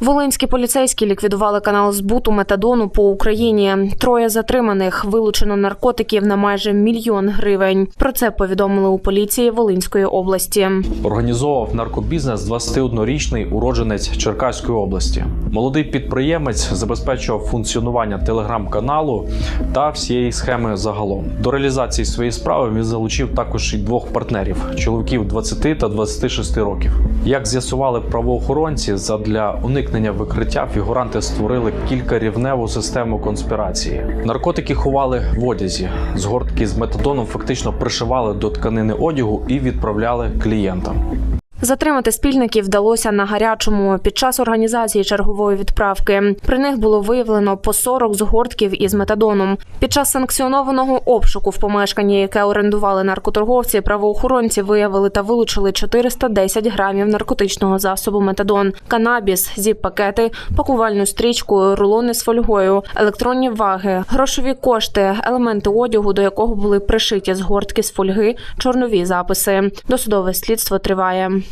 Волинські поліцейські ліквідували канал збуту метадону по Україні. Троє затриманих вилучено наркотиків на майже мільйон гривень. Про це повідомили у поліції Волинської області. Організовував наркобізнес 21-річний уродженець Черкаської області. Молодий підприємець забезпечував функціонування телеграм-каналу та всієї схеми загалом. До реалізації своєї справи він залучив також і двох партнерів чоловіків 20 та 26 років. Як з'ясували правоохоронці, задля уникнення викриття фігуранти створили кількарівневу систему конспірації. Наркотики ховали в одязі. Згортки з метадоном фактично пришивали до тканини одягу і відправляли клієнтам. Затримати спільників вдалося на гарячому під час організації чергової відправки. При них було виявлено по 40 згортків із метадоном. Під час санкціонованого обшуку в помешканні, яке орендували наркоторговці, правоохоронці виявили та вилучили 410 грамів наркотичного засобу метадон, канабіс, зіп-пакети, пакувальну стрічку, рулони з фольгою, електронні ваги, грошові кошти, елементи одягу, до якого були пришиті згортки з фольги, чорнові записи. Досудове слідство триває.